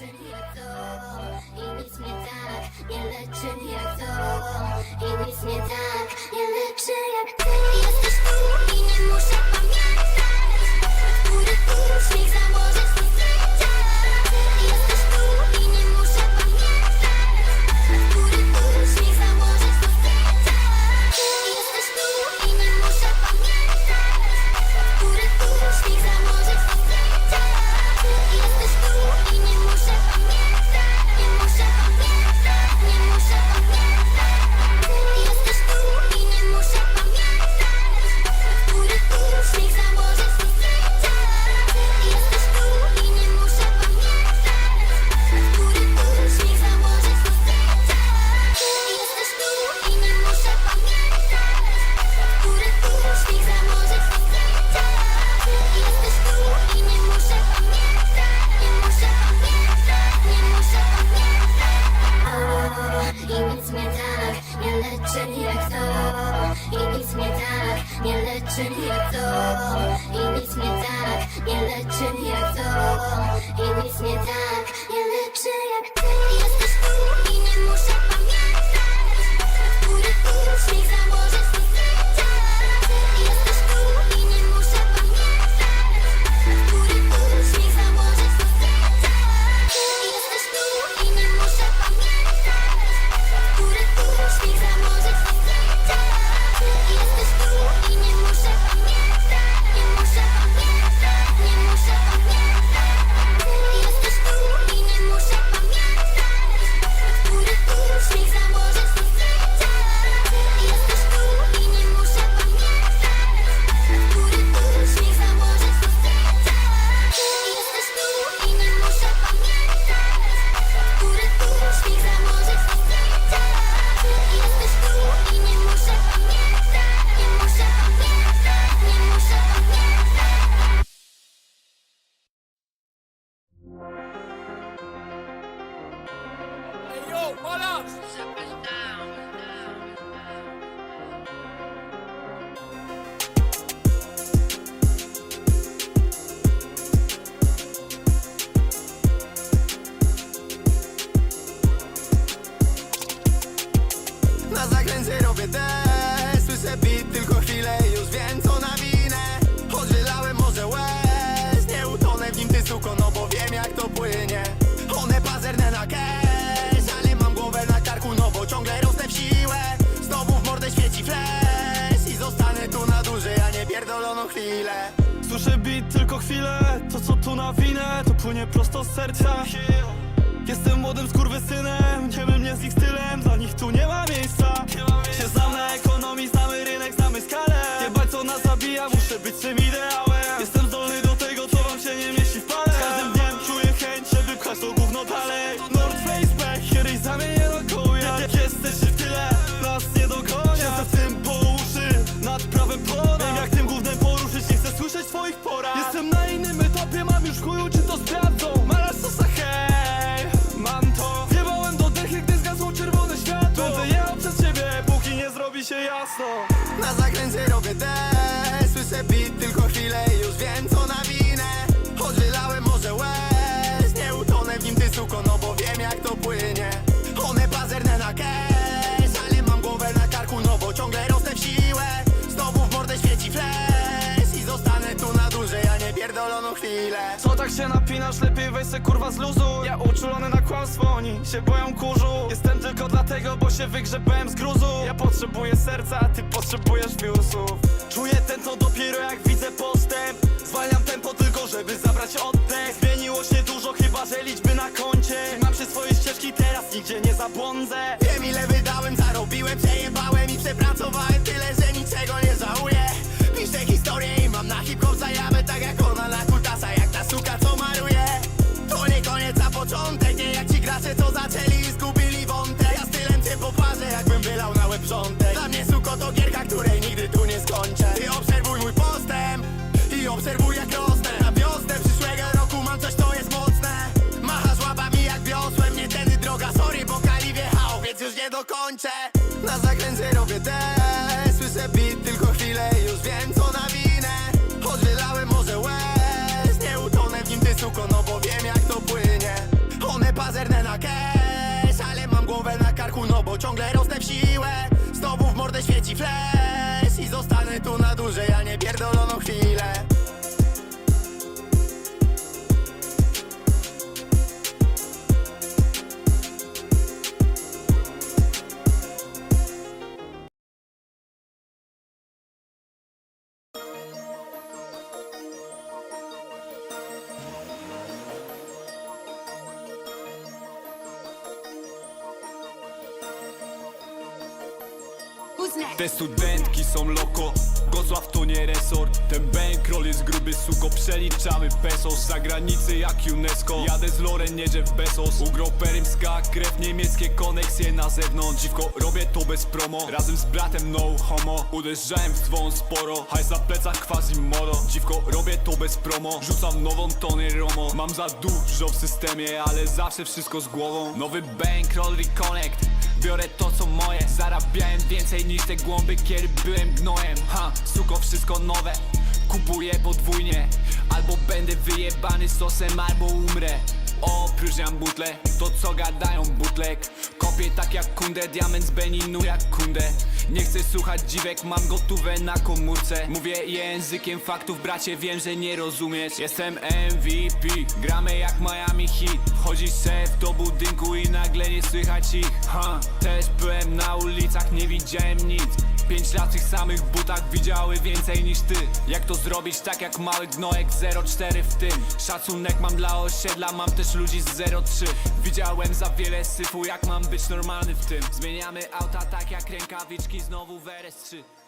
leczy jak to. I nic mnie tak. Nie leczy jak to. I nic tak jak to I nic Na zakręcie robię Słyszę beat tylko chwilę i już wiem co nawinę Choć wylałem może łez Nie utonę w nim ty suko, no bo wiem jak to płynie. One pazerne na cash Ale mam głowę na karku, no bo ciągle rosnę w siłę. Znowu w mordę świeci flash I zostanę tu na dłużej, a nie pierdoloną chwilę. Słyszę beat tylko chwilę To co tu nawinę To płynie prosto z serca Jestem młodym skurwysynem Ciemy mnie z ich stylem. Dla nich tu nie ma miejsca. Się znam na ekonomii Znamy rynek, znamy skalę Na zakręcie robię też Słyszę beat tylko chwilę i już wiem co nawinę Choć wylałem może łez Nie utonę w nim ty suko, no bo wiem jak to płynie. One pazerne na cash Ale mam głowę na karku, no bo ciągle rosnę w siłę. Znowu w mordę świeci flash I zostanę tu na dłużej, a nie pierdoloną chwilę. Co tak się napinasz, lepiej weź se kurwa z luzu Ja uczulony na kłamstwo, oni się boją kurzu. Jestem tylko bo się wygrzebałem z gruzu. Ja potrzebuję serca, a ty potrzebujesz wiusów. Czuję ten to dopiero jak widzę postęp. Zwalniam tempo tylko, żeby zabrać oddech Zmieniło się dużo, chyba że liczby na koncie. Mam się swoje ścieżki, teraz nigdzie nie zabłądzę. Wiem ile wydałem, zarobiłem, przejebałem i przepracowałem tyle, że niczego nie żałuję. Piszę historię i mam na hip-hop zajawę tak jak ona na kutasa, jak ta suka co maruje To nie koniec, a początek, leci flash I zostanę tu na dłużej, a nie Te studentki są loko Gosław to nie resort. Ten bankroll jest gruby suko Przeliczamy pesos. Z zagranicy jak UNESCO. Jadę z Loren, nie Jeff Bezos. Ugro perymska krew Niemieckie koneksje na zewnątrz. Dziwko robię to bez promo. Razem z bratem no homo. Uderzałem w dzwon sporo. Hajs na plecach quasi-moro Dziwko robię to bez promo. Rzucam nową tonę Romo. Mam za dużo w systemie Ale zawsze wszystko z głową. Nowy bankroll reconnect Biorę to co moje Zarabiałem więcej niż te głąby Kiedy byłem gnojem. Ha, suko wszystko nowe Kupuję podwójnie. Albo będę wyjebany sosem Albo umrę Butle To co gadają butlek. Kopię tak jak kundę Diament z Beninu jak kundę. Nie chcę słuchać dziwek Mam gotówę na komórce. Mówię językiem faktów Bracie wiem, że nie rozumiesz. Jestem MVP Gramy jak Miami Heat. Wchodzi szef do budynku I nagle nie słychać ich. Ha. Też byłem na ulicach Nie widziałem nic Pięć lat tych samych butach widziały więcej niż ty. Jak to zrobić tak jak mały gnojek 04 w tym? Szacunek mam dla osiedla, mam też ludzi z 03 Widziałem za wiele syfu, jak mam być normalny w tym? Zmieniamy auta tak jak rękawiczki znowu w RS3